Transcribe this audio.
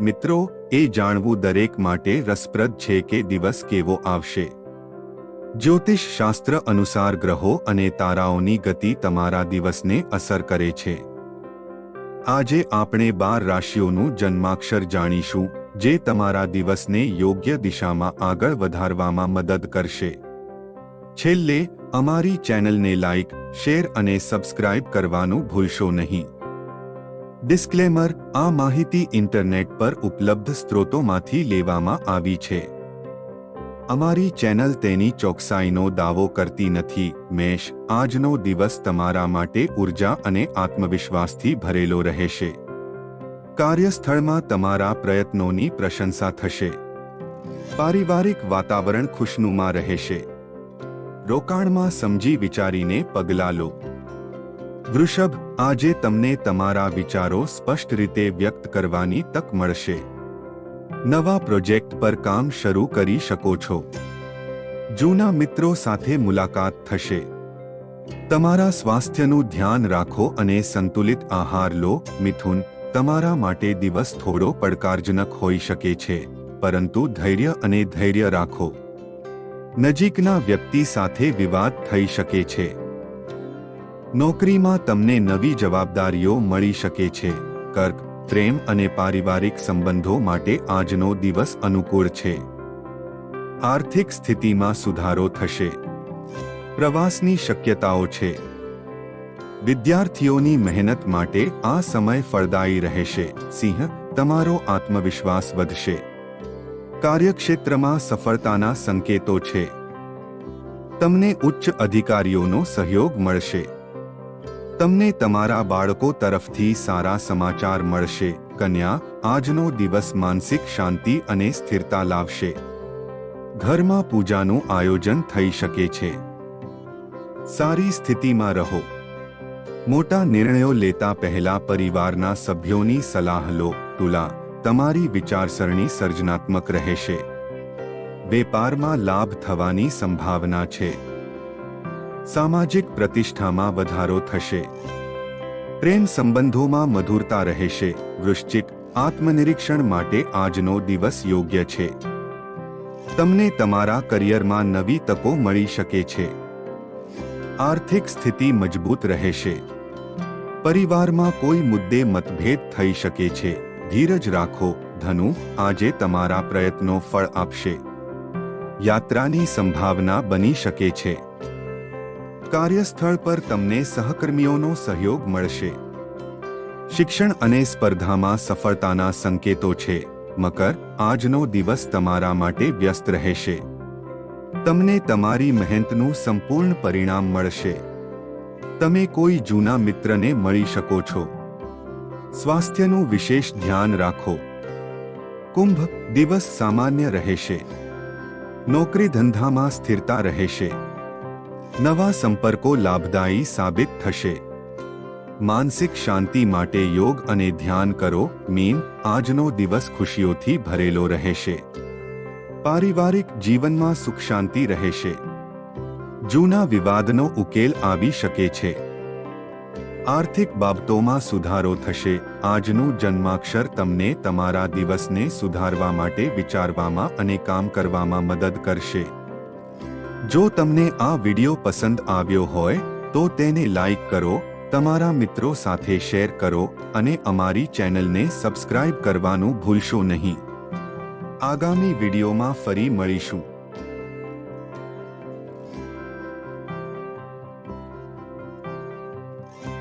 મિત્રો, એ જાણવું દરેક માટે રસપ્રદ છે કે દિવસ કેવો આવશે. જ્યોતિષ શાસ્ત્ર અનુસાર ગ્રહો અને તારાઓની ગતિ તમારા દિવસને અસર કરે છે. આજે આપણે બાર રાશિઓનું જન્માક્ષર જાણીશું, જે તમારા દિવસને યોગ્ય દિશામાં આગળ વધારવામાં મદદ કરશે. છેલ્લે, અમારી ચેનલને લાઇક શેર અને સબસ્ક્રાઇબ કરવાનું ભૂલશો નહીં. ડિસ્ક્લેમર આ માહિતી ઇન્ટરનેટ પર ઉપલબ્ધ સ્ત્રોતોમાંથી લેવામાં આવી છે. અમારી ચેનલ તેની ચોકસાઈનો દાવો કરતી નથી. મેષ આજનો દિવસ તમારા માટે ઊર્જા અને આત્મવિશ્વાસથી ભરેલો રહેશે. કાર્યસ્થળમાં તમારા પ્રયત્નોની પ્રશંસા થશે. પારિવારિક વાતાવરણ ખુશનુમા રહેશે. રોકાણમાં સમજી વિચારીને પગલાં લો. વૃષભ, આજે તમને તમારા વિચારો સ્પષ્ટ રીતે વ્યક્ત કરવાની તક મળશે. નવા પ્રોજેક્ટ પર કામ શરૂ કરી શકો છો. જૂના મિત્રો સાથે મુલાકાત થશે. તમારા સ્વાસ્થ્યનું ધ્યાન રાખો અને સંતુલિત આહાર લો. મિથુન, તમારા માટે દિવસ થોડો પડકારજનક હોઈ શકે છે, પરંતુ ધૈર્ય અને ધૈર્ય રાખો. નજીકના વ્યક્તિ સાથે વિવાદ થઈ શકે છે. નોકરીમાં તમને નવી જવાબદારીઓ મળી શકે છે. કર્ક, પ્રેમ અને પારિવારિક સંબંધો માટે આજનો દિવસ અનુકૂળ છે. આર્થિક સ્થિતિમાં સુધારો થશે. પ્રવાસની શક્યતાઓ છે. વિદ્યાર્થીઓની મહેનત માટે આ સમય ફળદાયી રહેશે. સિંહ, તમારો આત્મવિશ્વાસ વધશે. કાર્યક્ષેત્રમાં સફળતાના સંકેતો છે. તમને ઉચ્ચ અધિકારીઓનો સહયોગ મળશે. તમને તમારા બાળકો તરફથી સારા સમાચાર મળશે. કન્યા, આજનો દિવસ માનસિક શાંતિ અને સ્થિરતા લાવશે. ઘરમાં પૂજાનું આયોજન થઈ શકે છે. સારી સ્થિતિમાં રહો. મોટા નિર્ણયો લેતા પહેલા પરિવારના સભ્યોની સલાહ લો. તુલા, તમારી વિચારસરણી સર્જનાત્મક રહેશે. વેપારમાં લાભ થવાની સંભાવના છે. સામાજિક પ્રતિષ્ઠામાં વધારો થશે. પ્રેમ સંબંધોમાં મધુરતા રહેશે. વૃશ્ચિક આત્મનિરીક્ષણ માટે આજનો દિવસ યોગ્ય છે. તમને તમારા કરિયરમાં નવી તકો મળી શકે છે. આર્થિક સ્થિતિ મજબૂત રહેશે. પરિવારમાં કોઈ મુદ્દે મતભેદ થઈ શકે છે. ધીરજ રાખો. ધનુ આજે તમારા પ્રયત્નો ફળ આપશે. યાત્રાની સંભાવના બની શકે છે. કાર્યસ્થળ પર તમને સહકર્મીઓનો સહયોગ મળશે. શિક્ષણ અને સ્પર્ધામાં સફળતાના સંકેતો છે. મકર, આજનો દિવસ તમારા માટે વ્યસ્ત રહેશે. તમને તમારી મહેનતનું સંપૂર્ણ પરિણામ મળશે. તમે કોઈ જૂના મિત્રને મળી શકો છો. સ્વાસ્થ્યનું વિશેષ ધ્યાન રાખો. કુંભ, દિવસ સામાન્ય રહેશે. નોકરી ધંધામાં સ્થિરતા રહેશે. નવા સંપર્કો લાભદાયી સાબિત થશે. માનસિક શાંતિ માટે યોગ અને ધ્યાન કરો, મીન આજનો દિવસ ખુશીઓથી ભરેલો રહેશે. પારિવારિક જીવનમાં સુખ શાંતિ રહેશે. જૂના વિવાદનો ઉકેલ આવી શકે છે. આર્થિક બાબતોમાં સુધારો થશે. આજનું જન્માક્ષર તમને તમારા દિવસને સુધારવા માટે વિચારવામાં અને કામ કરવામાં મદદ કરશે. જો તમને આ વિડિયો પસંદ આવ્યો હોય, તો તેને લાઈક કરો, તમારા મિત્રો સાથે શેર કરો અને અમારી ચેનલને સબસ્ક્રાઇબ કરવાનું ભૂલશો નહીં. આગામી વિડિયોમાં ફરી મળીશું.